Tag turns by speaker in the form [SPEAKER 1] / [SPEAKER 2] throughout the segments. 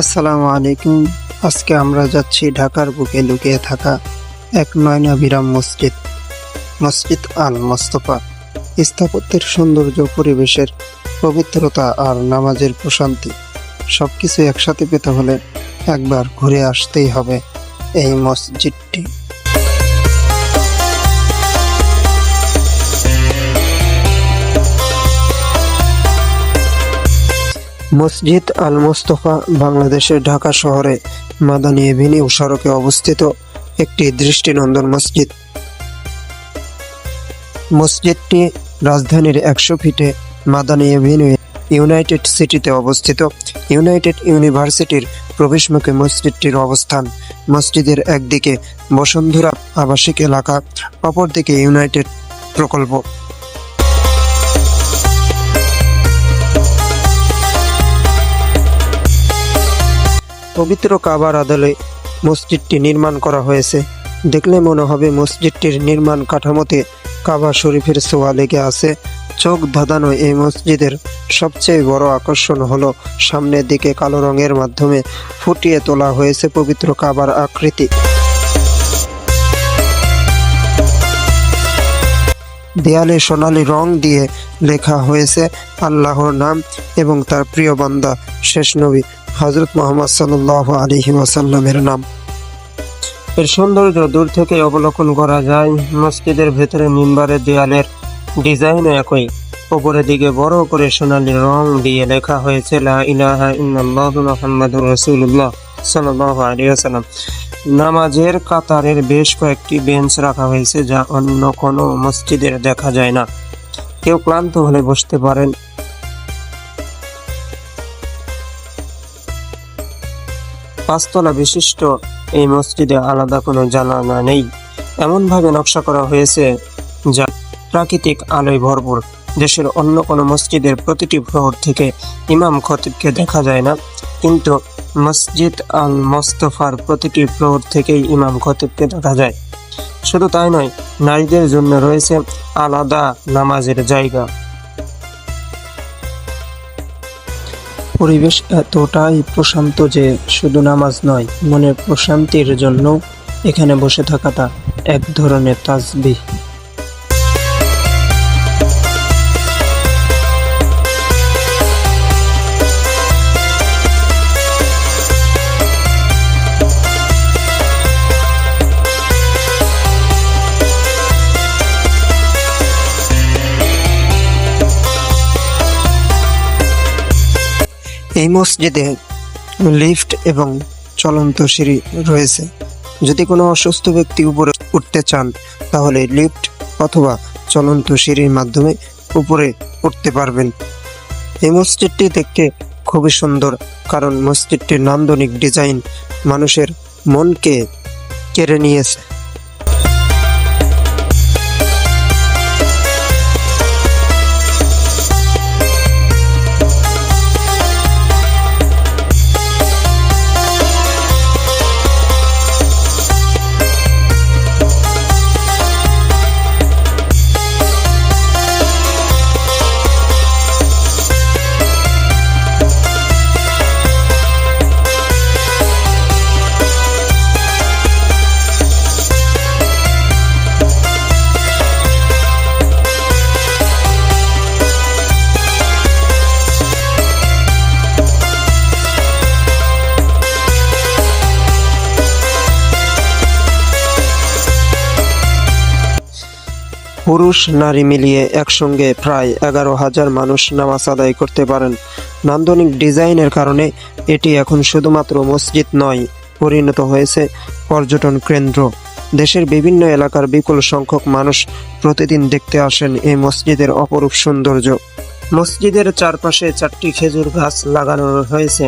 [SPEAKER 1] আসসালামু আলাইকুম। আজকে আমরা যাচ্ছি ঢাকার বুকে লুকিয়ে থাকা এক নয়নাবিরাম মসজিদ মসজিদ আল মোস্তফা স্থাপত্যের সৌন্দর্য, পরিবেশের পবিত্রতা আর নামাজের প্রশান্তি সব কিছু একসাথে পেতে হলে একবার ঘুরে আসতেই হবে এই মসজিদটি। মসজিদ আল মোস্তফা বাংলাদেশের ঢাকা শহরে মাদানী এভিনিউ সড়কে অবস্থিত একটি দৃষ্টিনন্দন মসজিদ। মসজিদটি রাজধানীর একশো ফিটে মাদানী এভিনিউ ইউনাইটেড সিটিতে অবস্থিত। ইউনাইটেড ইউনিভার্সিটির প্রবেশমুখে মসজিদটির অবস্থান। মসজিদের একদিকে বসুন্ধরা আবাসিক এলাকা, অপরদিকে ইউনাইটেড প্রকল্প। পবিত্র কাবার আদলে মসজিদটি নির্মাণ করা হয়েছে। দেখলে মনে হবে মসজিদটির নির্মাণ কাঠামোতে কাবা শরীফের সোয়া লেগে আছে। চোখ ধাঁধানো এই মসজিদের সবচেয়ে বড় আকর্ষণ হলো সামনের দিকে কালো রঙের মাধ্যমে ফুটিয়ে তোলা হয়েছে পবিত্র কাবার আকৃতি। দেয়ালে সোনালী রং দিয়ে লেখা হয়েছে আল্লাহর নাম এবং তার প্রিয় বান্দা শেষ নবী হজরত মোহাম্মদ সাল্লাহ আলহি ওয়াসাল্লামের নাম। এর সৌন্দর্য দূর থেকে অবলোকন করা যায় মসজিদের ভেতরে মিম্বারের দেয়ালের ডিজাইনও একই। উপরের দিকে বড় করে সোনালী রং দিয়ে লেখা হয়েছে নামাজের কাতারের বেশ কয়েকটি বেঞ্চ রাখা হয়েছে, যা অন্য কোনো মসজিদের দেখা যায় না। কেউ ক্লান্ত হলে বসতে পারেন। পাঁচতলা বিশিষ্ট এই মসজিদে আলাদা কোনো জানালা নেই। এমনভাবে নকশা করা হয়েছে যা প্রাকৃতিক আলোয় ভরপুর। দেশের অন্য কোনো মসজিদের প্রতিটি ফ্লোর থেকে ইমাম খতিবকে দেখা যায় না। কিন্তু মসজিদ আল মোস্তফার প্রতিটি ফ্লোর থেকেই ইমাম খতিবকে দেখা যায়। শুধু তাই নয়, নারীদের জন্য রয়েছে আলাদা নামাজের জায়গা। পরিবেশ এতটাই প্রশান্ত যে শুধু নামাজ নয়, মনের প্রশান্তির জন্য এখানে বসে থাকাটা এক ধরনের তাসবিহ এই মসজিদে লিফট এবং চলন্ত সিঁড়ি রয়েছে। যদি কোনো অসুস্থ ব্যক্তি উপরে উঠতে চান, তাহলে লিফট অথবা চলন্ত সিঁড়ির মাধ্যমে উপরে উঠতে পারবেন। এই মসজিদটি দেখতে খুবই সুন্দর, কারণ মসজিদটির নান্দনিক ডিজাইন মানুষের মনকে কেড়ে নিয়েছে। পুরুষ, নারী মিলিয়ে একসঙ্গে প্রায় এগারো হাজার মানুষ নামাজ আদায় করতে পারেন। নান্দনিক ডিজাইনের কারণে এটি এখন শুধুমাত্র মসজিদ নয়, পরিণত হয়েছে পর্যটন কেন্দ্র। দেশের বিভিন্ন এলাকার বিপুল সংখ্যক মানুষ প্রতিদিন দেখতে আসেন এই মসজিদের অপরূপ সৌন্দর্য। মসজিদের চারপাশে চারটি খেজুর গাছ লাগানো হয়েছে।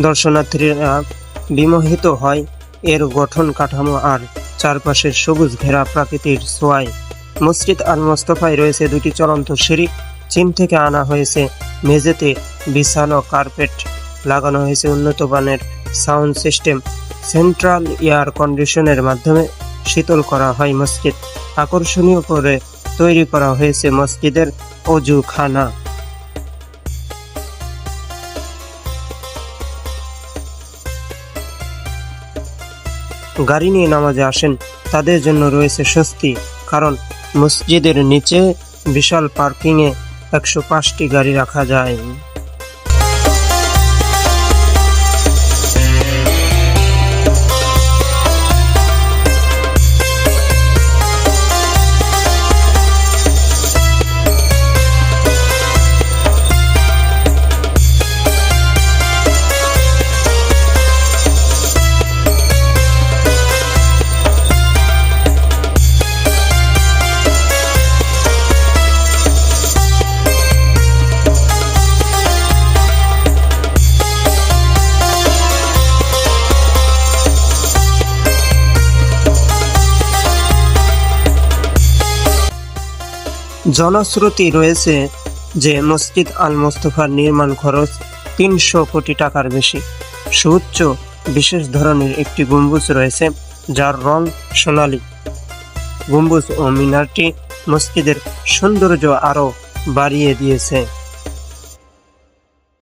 [SPEAKER 1] দর্শনার্থীরা বিমোহিত হয়, এর গঠন, কাঠামো আর চারপাশের সবুজ ঘেরা প্রাকৃতিক ছোঁয়ায়। মসজিদ আল মোস্তফায় রয়েছে দুটি চলন্ত সিঁড়ি। চীন থেকে আনা হয়েছে মেঝেতে বিছানো কার্পেট। লাগানো হয়েছে উন্নত মানের সাউন্ড সিস্টেম। সেন্ট্রাল এয়ার কন্ডিশনের মাধ্যমে শীতল করা হয় মসজিদ। আকর্ষণীয় করে তৈরি করা হয়েছে মসজিদের অজুখানা।
[SPEAKER 2] গাড়ি নিয়ে নামাজে আসেন, তাদের জন্য রয়েছে স্বস্তি, কারণ মসজিদের নিচে বিশাল পার্কিংয়ে একশো পাঁচটি গাড়ি রাখা যায়। জনশ্রুতি রয়েছে যে মসজিদ আল মোস্তফার নির্মাণ খরচ তিনশো কোটি টাকার বেশি। সুউচ্চ, বিশেষ ধরনের একটি গম্বুজ রয়েছে যার রং সোনালি। গম্বুজ ও মিনারটি মসজিদের সৌন্দর্য আরও বাড়িয়ে দিয়েছে।